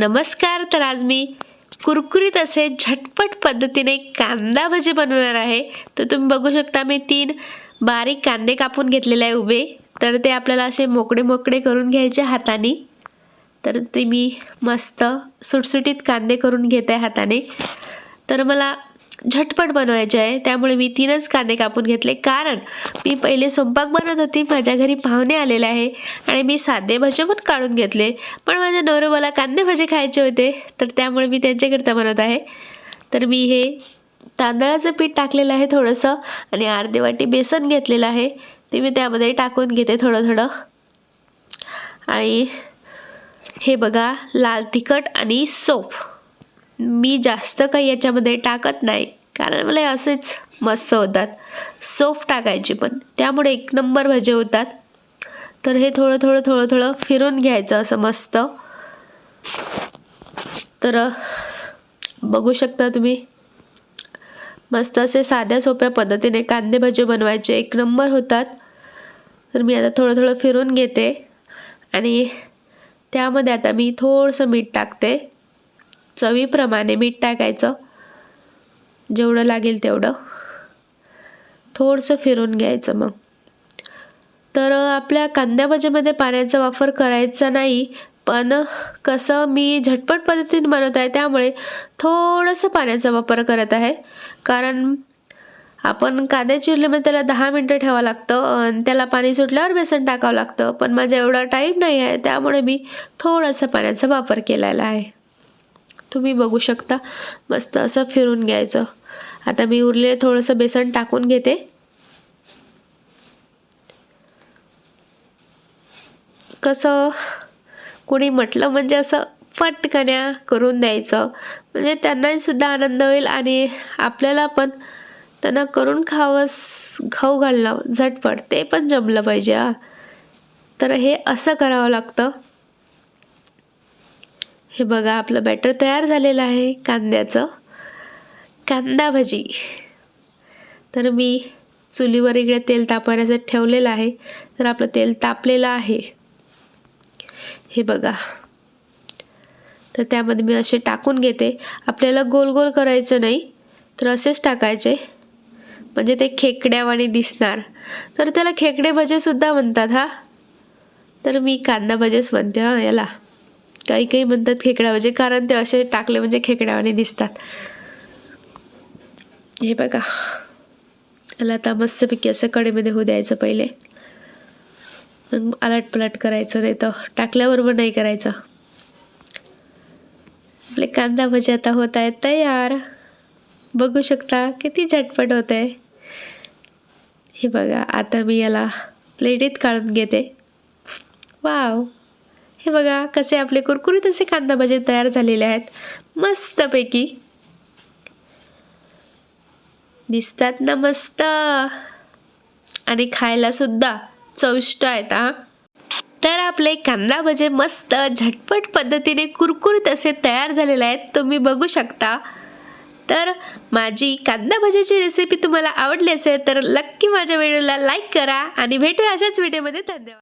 नमस्कार तर आज मी कुरकुरीत असे झटपट पद्धतीने कांदा भजी बनवणार आहे. तर तुम्ही बघू शकता मी तीन बारीक कांदे कापून घेतलेले आहे उभे. तर ते आपल्याला असे मोकळे मोकळे करून घ्यायचे हाताने. तर ते मी मस्त सुटसुटीत कांदे करून घेते हाताने. तर मला झटपट बनवायचे आहे. त्यामुळे मी तीनच कांदे कापून घेतले. कारण मी पहिले स्वयंपाक बनवत होती. माझ्या घरी पाहुणे आलेले आहे. आणि मी साधे भजे पण काढून घेतले. पण माझ्या नवरोबाला कांदे भजे खायचे होते. तर त्यामुळे मी त्यांच्याकरिता बनवत आहे. तर मी हे तांदळाचं पीठ टाकलेलं आहे थोडंसं. आणि अर्धे वाटी बेसन घेतलेलं आहे. ते मी त्यामध्ये टाकून घेते थोडं थोडं. आणि हे बघा लाल तिखट आणि सोप. मी जास्त काही याच्यामध्ये टाकत नाही. कारण मला असेच मस्त होतात. सोफ टाकायची पण. त्यामुळे एक नंबर भजे होतात. तर हे थोडं थोडं थोडं थोडं फिरून घ्यायचं असं मस्त. तर बघू शकता तुम्ही. मस्त असे साध्या सोप्या पद्धतीने कांदे भजे बनवायचे. एक नंबर होतात. तर मी आता थोडं थोडं फिरून घेते. आणि त्यामध्ये आता मी थोडंसं मीठ टाकते. चवीप्रमाणे मीठ टाकायचं. जेवढं लागेल तेवढं. थोडंसं फिरून घ्यायचं मग. तर आपल्या कांद्या भाजीमध्ये पाण्याचा वापर करायचा नाही पण कसं मी झटपट पद्धतीने बनवत आहे त्यामुळे थोडंसं पाण्याचा वापर करत आहे. कारण आपण कांदे मग त्याला दहा मिनटं ठेवावं लागतं आणि त्याला पाणी सुटल्यावर बेसन टाकावं लागतं. पण माझा एवढा टाईम नाही आहे त्यामुळे मी थोडासा पाण्याचा वापर केलेला आहे. तुम्ही बघू शकता. मस्त असं फिरून घ्यायचं. आता मी उरलेलं थोडंसं बेसन टाकून घेते. कसं? कोणी म्हटलं म्हणजे असं पटकन्या करून द्यायचं. म्हणजे त्यांनाही सुद्धा आनंद होईल आणि आपल्याला पण त्यांना करून खावंस खाऊ घालणं झटपट. ते पण जमलं पाहिजे हा. तर हे असं करावं लागतं. हे बघा आपलं बॅटर तयार झालेलं आहे कांद्याचं. कांदा भजी. तर मी चुलीवर इकडे तेल तापवण्यासाठी ठेवलेलं आहे. तर आपलं तेल तापलेलं आहे. हे बघा. तर त्यामध्ये मी असे टाकून घेते. आपल्याला गोल गोल करायचं नाही तर असेच टाकायचे. म्हणजे ते खेकड्यावाने दिसणार. तर त्याला खेकडे भजेसुद्धा म्हणतात हा. तर मी कांदा भजेच म्हणते हां याला. काही काही म्हणतात खेकड्या म्हणजे कारण ते असे टाकले म्हणजे खेकड्यावाने दिसतात. हे बघा. याला आता मस्तपैकी असं कडेमध्ये होऊ द्यायचं पहिले. मग आलाट पलाट करायचं नाही तर टाकल्याबरोबर नाही करायचं. आपले कांदा भजे आता होत आहेत तयार. बघू शकता किती झटपट होत आहे हे बघा आता मी याला प्लेटीत काढून घेते. वाव! हे बघा कसे आपले कुरकुरीत असे कांदा भजे तयार झालेले आहेत. मस्तपैकी. दिसतात ना मस्त. आणि खायला सुद्धा चविष्ट आहेत हा. तर आपले कांदा भजे मस्त झटपट पद्धतीने कुरकुरीत असे तयार झालेले आहेत तुम्ही बघू शकता. तर माझी कांदा भजेची रेसिपी तुम्हाला आवडली असेल तर नक्की माझ्या व्हिडिओला लाईक करा आणि भेटूया अशाच व्हिडिओमध्ये धन्यवाद.